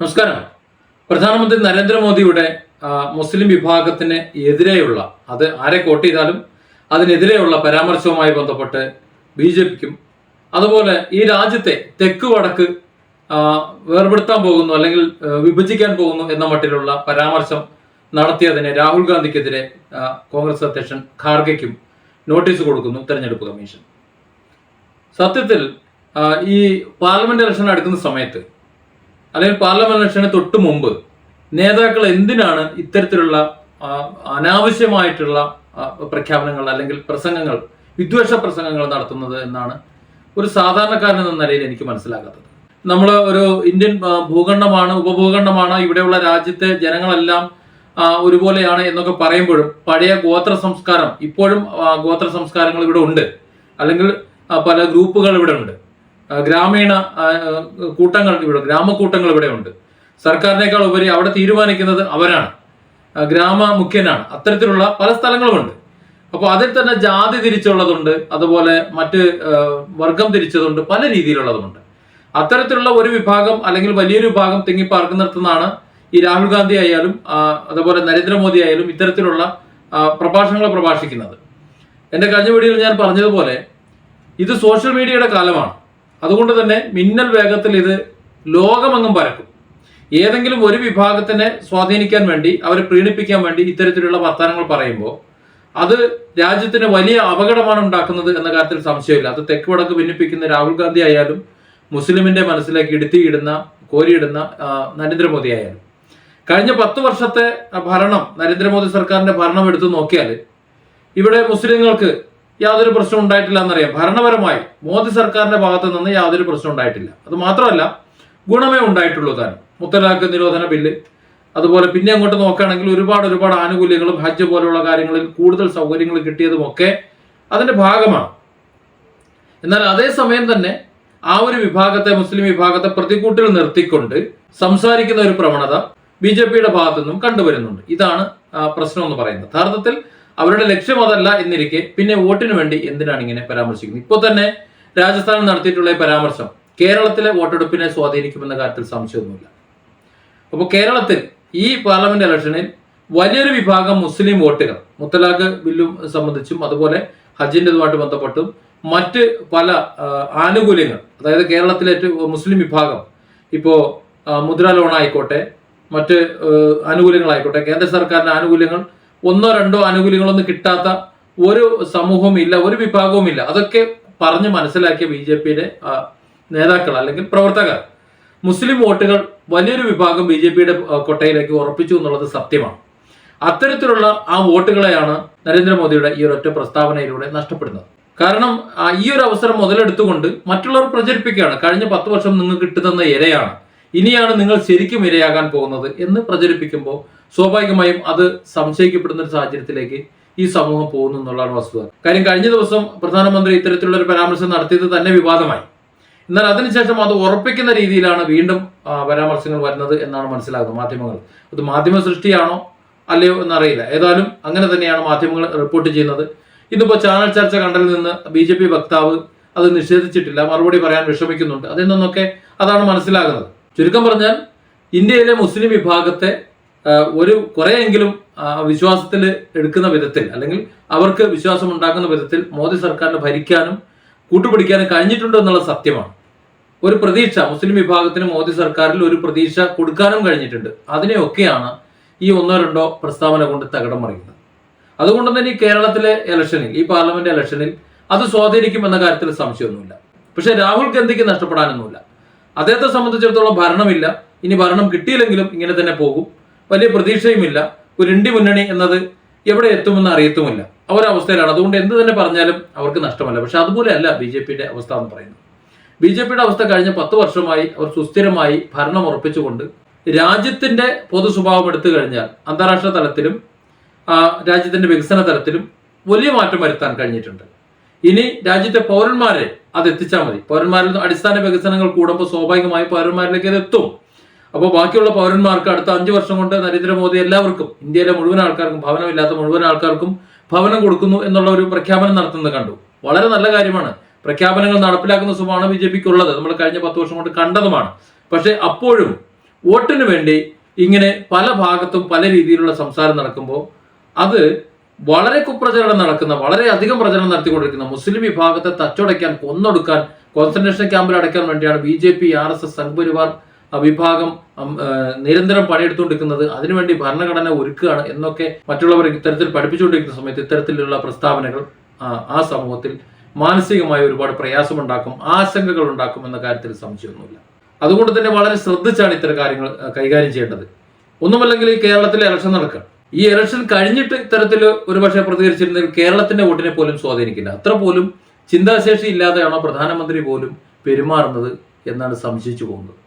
നമസ്കാരം. പ്രധാനമന്ത്രി നരേന്ദ്രമോദിയുടെ മുസ്ലിം വിഭാഗത്തിന് എതിരെയുള്ള അത് ആരെ കോട്ട് ചെയ്താലും അതിനെതിരെയുള്ള പരാമർശവുമായി ബന്ധപ്പെട്ട് ബി ജെ പിക്കും അതുപോലെ ഈ രാജ്യത്തെ തെക്ക് വടക്ക് വേർപെടുത്താൻ പോകുന്നു അല്ലെങ്കിൽ വിഭജിക്കാൻ പോകുന്നു എന്ന മട്ടിലുള്ള പരാമർശം നടത്തിയതിന് രാഹുൽ ഗാന്ധിക്കെതിരെ കോൺഗ്രസ് അധ്യക്ഷൻ ഖാർഗെക്കും നോട്ടീസ് കൊടുക്കുന്നു തെരഞ്ഞെടുപ്പ് കമ്മീഷൻ. സത്യത്തിൽ ഈ പാർലമെന്റ് ഇലക്ഷൻ അടുക്കുന്ന സമയത്ത് അല്ലെങ്കിൽ പാർലമെന്റ് ഇലക്ഷന് തൊട്ട് മുമ്പ് നേതാക്കൾ എന്തിനാണ് ഇത്തരത്തിലുള്ള അനാവശ്യമായിട്ടുള്ള പ്രഖ്യാപനങ്ങൾ അല്ലെങ്കിൽ പ്രസംഗങ്ങൾ വിദ്വേഷ പ്രസംഗങ്ങൾ നടത്തുന്നത് എന്നാണ് ഒരു സാധാരണക്കാരൻ എന്ന നിലയിൽ എനിക്ക് മനസ്സിലാകാത്തത്. നമ്മൾ ഒരു ഇന്ത്യൻ ഭൂഖണ്ഡമാണ് ഉപഭൂഖണ്ഡമാണ് ഇവിടെയുള്ള രാജ്യത്തെ ജനങ്ങളെല്ലാം ഒരുപോലെയാണ് എന്നൊക്കെ പറയുമ്പോഴും പഴയ ഗോത്ര സംസ്കാരം ഇപ്പോഴും ഗോത്ര സംസ്കാരങ്ങൾ ഇവിടെ ഉണ്ട്. അല്ലെങ്കിൽ പല ഗ്രൂപ്പുകൾ ഇവിടെ ഉണ്ട്. ഗ്രാമീണ കൂട്ടങ്ങൾ ഇവിടെ ഗ്രാമക്കൂട്ടങ്ങൾ ഇവിടെ ഉണ്ട് സർക്കാരിനേക്കാൾ ഉപരി അവിടെ തീരുമാനിക്കുന്നത് അവരാണ്. ഗ്രാമ മുഖ്യനാണ്. അത്തരത്തിലുള്ള പല സ്ഥലങ്ങളുമുണ്ട്. അപ്പോൾ അതിൽ തന്നെ ജാതി തിരിച്ചുള്ളതുണ്ട് അതുപോലെ മറ്റ് വർഗം തിരിച്ചതുണ്ട് പല രീതിയിലുള്ളതുമുണ്ട്. അത്തരത്തിലുള്ള ഒരു വിഭാഗം അല്ലെങ്കിൽ വലിയൊരു വിഭാഗം തിങ്ങിപ്പാർക്കുന്നിടത്തുനിന്നാണ് ഈ രാഹുൽ ഗാന്ധി ആയാലും അതുപോലെ നരേന്ദ്രമോദി ആയാലും ഇത്തരത്തിലുള്ള പ്രഭാഷണങ്ങൾ പ്രഭാഷിക്കുന്നത്. എന്റെ കഴിഞ്ഞ വീഡിയോയിൽ ഞാൻ പറഞ്ഞതുപോലെ ഇത് സോഷ്യൽ മീഡിയയുടെ കാലമാണ്. അതുകൊണ്ട് തന്നെ മിന്നൽ വേഗത്തിൽ ഇത് ലോകമെങ്ങും പരക്കും. ഏതെങ്കിലും ഒരു വിഭാഗത്തിനെ സ്വാധീനിക്കാൻ വേണ്ടി അവരെ പ്രീണിപ്പിക്കാൻ വേണ്ടി ഇത്തരത്തിലുള്ള വർത്തമാനങ്ങൾ പറയുമ്പോൾ അത് രാജ്യത്തിന് വലിയ അപകടമാണ് ഉണ്ടാക്കുന്നത് എന്ന കാര്യത്തിൽ സംശയമില്ല. അത് തെക്ക് വടക്ക് ഭിന്നിപ്പിക്കുന്ന രാഹുൽ ഗാന്ധി ആയാലും മുസ്ലിമിന്റെ മനസ്സിലേക്ക് ഇടുത്തിയിടുന്ന കോരിയിടുന്ന നരേന്ദ്രമോദി ആയാലും. കഴിഞ്ഞ പത്ത് വർഷത്തെ ഭരണം നരേന്ദ്രമോദി സർക്കാരിന്റെ ഭരണം എടുത്തു നോക്കിയാൽ ഇവിടെ മുസ്ലിങ്ങൾക്ക് യാതൊരു പ്രശ്നം ഉണ്ടായിട്ടില്ല എന്നറിയാം. ഭരണപരമായി മോദി സർക്കാരിന്റെ ഭാഗത്ത് നിന്ന് യാതൊരു പ്രശ്നം ഉണ്ടായിട്ടില്ല. അത് മാത്രമല്ല ഗുണമേ ഉണ്ടായിട്ടുള്ളൂ താൻ മുത്തലാഖ് നിരോധന ബില്ല്. അതുപോലെ പിന്നെ അങ്ങോട്ട് നോക്കുകയാണെങ്കിൽ ഒരുപാട് ഒരുപാട് ആനുകൂല്യങ്ങളും ഹജ്ജ് പോലെയുള്ള കാര്യങ്ങളിൽ കൂടുതൽ സൗകര്യങ്ങൾ കിട്ടിയതും ഒക്കെ അതിന്റെ ഭാഗമാണ്. എന്നാൽ അതേസമയം തന്നെ ആ ഒരു വിഭാഗത്തെ മുസ്ലിം വിഭാഗത്തെ പ്രതികൂട്ടിൽ നിർത്തിക്കൊണ്ട് സംസാരിക്കുന്ന ഒരു പ്രവണത ബി ജെ പിയുടെ ഭാഗത്തു നിന്നും കണ്ടുവരുന്നുണ്ട്. ഇതാണ് പ്രശ്നം എന്ന് പറയുന്നത്. യഥാർത്ഥത്തിൽ അവരുടെ ലക്ഷ്യം അതല്ല എന്നിരിക്കെ പിന്നെ വോട്ടിന് വേണ്ടി എന്തിനാണ് ഇങ്ങനെ പരാമർശിക്കുന്നത്? ഇപ്പോൾ തന്നെ രാജസ്ഥാനിൽ നടത്തിയിട്ടുള്ള പരാമർശം കേരളത്തിലെ വോട്ടെടുപ്പിനെ സ്വാധീനിക്കുമെന്ന കാര്യത്തിൽ സംശയമൊന്നുമില്ല. അപ്പോൾ കേരളത്തിൽ ഈ പാർലമെന്റ് ഇലക്ഷനിൽ വലിയൊരു വിഭാഗം മുസ്ലിം വോട്ടുകൾ മുത്തലാഖ് ബില്ലും സംബന്ധിച്ചും അതുപോലെ ഹജ്ജിന്റെതുമായിട്ട് ബന്ധപ്പെട്ടും മറ്റ് പല ആനുകൂല്യങ്ങൾ അതായത് കേരളത്തിലെ മുസ്ലിം വിഭാഗം ഇപ്പോൾ മുദ്ര ലോൺ ആയിക്കോട്ടെ മറ്റ് ആനുകൂല്യങ്ങളായിക്കോട്ടെ കേന്ദ്ര സർക്കാരിന്റെ ആനുകൂല്യങ്ങൾ ഒന്നോ രണ്ടോ ആനുകൂല്യങ്ങളൊന്നും കിട്ടാത്ത ഒരു സമൂഹവും ഇല്ല ഒരു വിഭാഗവും ഇല്ല അതൊക്കെ പറഞ്ഞ് മനസ്സിലാക്കിയ ബി ജെ പിയുടെ നേതാക്കൾ അല്ലെങ്കിൽ പ്രവർത്തകർ. മുസ്ലിം വോട്ടുകൾ വലിയൊരു വിഭാഗം ബി ജെ പിയുടെ കൊട്ടയിലേക്ക് ഉറപ്പിച്ചു എന്നുള്ളത് സത്യമാണ്. അത്തരത്തിലുള്ള ആ വോട്ടുകളെയാണ് നരേന്ദ്രമോദിയുടെ ഈ ഒരൊറ്റ പ്രസ്താവനയിലൂടെ നഷ്ടപ്പെടുന്നത്. കാരണം ഈ ഒരു അവസരം മുതലെടുത്തുകൊണ്ട് മറ്റുള്ളവർ പ്രചരിപ്പിക്കുകയാണ്. കഴിഞ്ഞ പത്ത് വർഷം നിങ്ങൾ കിട്ടുന്ന ഇരയാണ്. ഇനിയാണ് നിങ്ങൾ ശരിക്കും ഇരയാകാൻ പോകുന്നത് എന്ന് പ്രചരിപ്പിക്കുമ്പോൾ സ്വാഭാവികമായും അത് സംശയിക്കപ്പെടുന്ന ഒരു സാഹചര്യത്തിലേക്ക് ഈ സമൂഹം പോകുന്നു എന്നുള്ളതാണ് വസ്തുത. കാര്യം കഴിഞ്ഞ ദിവസം പ്രധാനമന്ത്രി ഇത്തരത്തിലുള്ള ഒരു പരാമർശം നടത്തിയത് തന്നെ വിവാദമായി. എന്നാൽ അതിനുശേഷം അത് ഉറപ്പിക്കുന്ന രീതിയിലാണ് വീണ്ടും പരാമർശങ്ങൾ വരുന്നത് എന്നാണ് മനസ്സിലാകുന്നത് മാധ്യമങ്ങൾ. അത് മാധ്യമ സൃഷ്ടിയാണോ അല്ലയോ എന്നറിയില്ല. ഏതായാലും അങ്ങനെ തന്നെയാണ് മാധ്യമങ്ങൾ റിപ്പോർട്ട് ചെയ്യുന്നത്. ഇന്നിപ്പോ ചാനൽ ചർച്ച കണ്ടതിൽ നിന്ന് ബി ജെ പി വക്താവ് അത് നിഷേധിച്ചിട്ടില്ല. മറുപടി പറയാൻ വിഷമിക്കുന്നുണ്ട്. അതിൽ നിന്നൊക്കെ അതാണ് മനസ്സിലാകുന്നത്. ചുരുക്കം പറഞ്ഞാൽ ഇന്ത്യയിലെ മുസ്ലിം വിഭാഗത്തെ ഒരു കുറെയെങ്കിലും വിശ്വാസത്തിൽ എടുക്കുന്ന വിധത്തിൽ അല്ലെങ്കിൽ അവർക്ക് വിശ്വാസം ഉണ്ടാക്കുന്ന വിധത്തിൽ മോദി സർക്കാരിന് ഭരിക്കാനും കൂട്ടുപിടിക്കാനും കഴിഞ്ഞിട്ടുണ്ട് എന്നുള്ള സത്യമാണ്. ഒരു പ്രതീക്ഷ മുസ്ലിം വിഭാഗത്തിന് മോദി സർക്കാരിൽ ഒരു പ്രതീക്ഷ കൊടുക്കാനും കഴിഞ്ഞിട്ടുണ്ട്. അതിനെയൊക്കെയാണ് ഈ ഒന്നോ രണ്ടോ പ്രസ്താവന കൊണ്ട് തകടം മറിയുന്നത്. അതുകൊണ്ട് തന്നെ ഈ കേരളത്തിലെ ഇലക്ഷനിൽ ഈ പാർലമെന്റ് ഇലക്ഷനിൽ അത് സ്വാധീനിക്കും എന്ന കാര്യത്തിൽ സംശയമൊന്നുമില്ല. പക്ഷെ രാഹുൽ ഗാന്ധിക്ക് നഷ്ടപ്പെടാനൊന്നുമില്ല. അദ്ദേഹത്തെ സംബന്ധിച്ചിടത്തോളം ഭരണമില്ല. ഇനി ഭരണം കിട്ടിയില്ലെങ്കിലും ഇങ്ങനെ തന്നെ പോകും. വലിയ പ്രതീക്ഷയുമില്ല. ഇണ്ടി മുന്നണി എന്നത് എവിടെ എത്തുമെന്ന് അറിയത്തുമില്ല. ആ ഒരു അവസ്ഥയിലാണ് അതുകൊണ്ട് എന്ത് തന്നെ പറഞ്ഞാലും അവർക്ക് നഷ്ടമല്ല. പക്ഷെ അതുപോലെയല്ല ബി ജെ പിയുടെ അവസ്ഥ എന്ന് പറയുന്നത്. ബി ജെ പിയുടെ അവസ്ഥ കഴിഞ്ഞ പത്ത് വർഷമായി അവർ സുസ്ഥിരമായി ഭരണം ഉറപ്പിച്ചുകൊണ്ട് രാജ്യത്തിന്റെ പൊതു സ്വഭാവം എടുത്തു കഴിഞ്ഞാൽ അന്താരാഷ്ട്ര തലത്തിലും രാജ്യത്തിന്റെ വികസന തലത്തിലും വലിയ മാറ്റം വരുത്താൻ കഴിഞ്ഞിട്ടുണ്ട്. ഇനി രാജ്യത്തെ പൗരന്മാരെ അത് എത്തിച്ചാൽ മതി. പൗരന്മാരിൽ അടിസ്ഥാന വികസനങ്ങൾ കൂടുമ്പോൾ സ്വാഭാവികമായി പൗരന്മാരിലേക്ക് അത് എത്തും. അപ്പോൾ ബാക്കിയുള്ള പൗരന്മാർക്ക് അടുത്ത അഞ്ച് വർഷം കൊണ്ട് നരേന്ദ്രമോദി എല്ലാവർക്കും ഇന്ത്യയിലെ മുഴുവൻ ആൾക്കാർക്കും ഭവനമില്ലാത്ത മുഴുവൻ ആൾക്കാർക്കും ഭവനം കൊടുക്കുന്നു എന്നുള്ള ഒരു പ്രഖ്യാപനം നടത്തുന്നത് കണ്ടു. വളരെ നല്ല കാര്യമാണ്. പ്രഖ്യാപനങ്ങൾ നടപ്പിലാക്കുന്ന സുഖമാണ് ബി ജെ പിക്ക് ഉള്ളത് നമ്മൾ കഴിഞ്ഞ പത്ത് വർഷം കൊണ്ട് കണ്ടതുമാണ്. പക്ഷെ അപ്പോഴും വോട്ടിന് വേണ്ടി ഇങ്ങനെ പല ഭാഗത്തും പല രീതിയിലുള്ള സംസാരം നടക്കുമ്പോൾ അത് വളരെ കുപ്രചരണം നടക്കുന്ന വളരെ അധികം പ്രചരണം നടത്തിക്കൊണ്ടിരിക്കുന്ന മുസ്ലിം വിഭാഗത്തെ തച്ചുടയ്ക്കാൻ കൊന്നൊടുക്കാൻ കോൺസെൻട്രേഷൻ ക്യാമ്പിൽ അടയ്ക്കാൻ വേണ്ടിയാണ് B J P R S S Sangh Parivar വിഭാഗം നിരന്തരം പണിയെടുത്തുകൊണ്ടിരിക്കുന്നത് അതിനുവേണ്ടി ഭരണഘടന ഒരുക്കുകയാണ് എന്നൊക്കെ മറ്റുള്ളവർ ഇത്തരത്തിൽ പഠിപ്പിച്ചുകൊണ്ടിരിക്കുന്ന സമയത്ത് ഇത്തരത്തിലുള്ള പ്രസ്താവനകൾ ആ സമൂഹത്തിൽ മാനസികമായി ഒരുപാട് പ്രയാസമുണ്ടാക്കും ആശങ്കകൾ ഉണ്ടാക്കും എന്ന കാര്യത്തിൽ സംശയമൊന്നുമില്ല. അതുകൊണ്ട് തന്നെ വളരെ ശ്രദ്ധിച്ചാണ് ഇത്തരം കാര്യങ്ങൾ കൈകാര്യം ചെയ്യേണ്ടത്. ഒന്നുമല്ലെങ്കിൽ ഈ കേരളത്തിലെ ഇലക്ഷൻ നടക്കുക. ഈ ഇലക്ഷൻ കഴിഞ്ഞിട്ട് ഇത്തരത്തിൽ ഒരുപക്ഷെ പ്രതികരിച്ചിരുന്നെങ്കിൽ കേരളത്തിന്റെ വോട്ടിനെ പോലും സ്വാധീനിക്കില്ല. അത്ര പോലും ചിന്താശേഷി ഇല്ലാതെയാണോ പ്രധാനമന്ത്രി പോലും പെരുമാറുന്നത് എന്നാണ് സംശയിച്ചു പോകുന്നത്.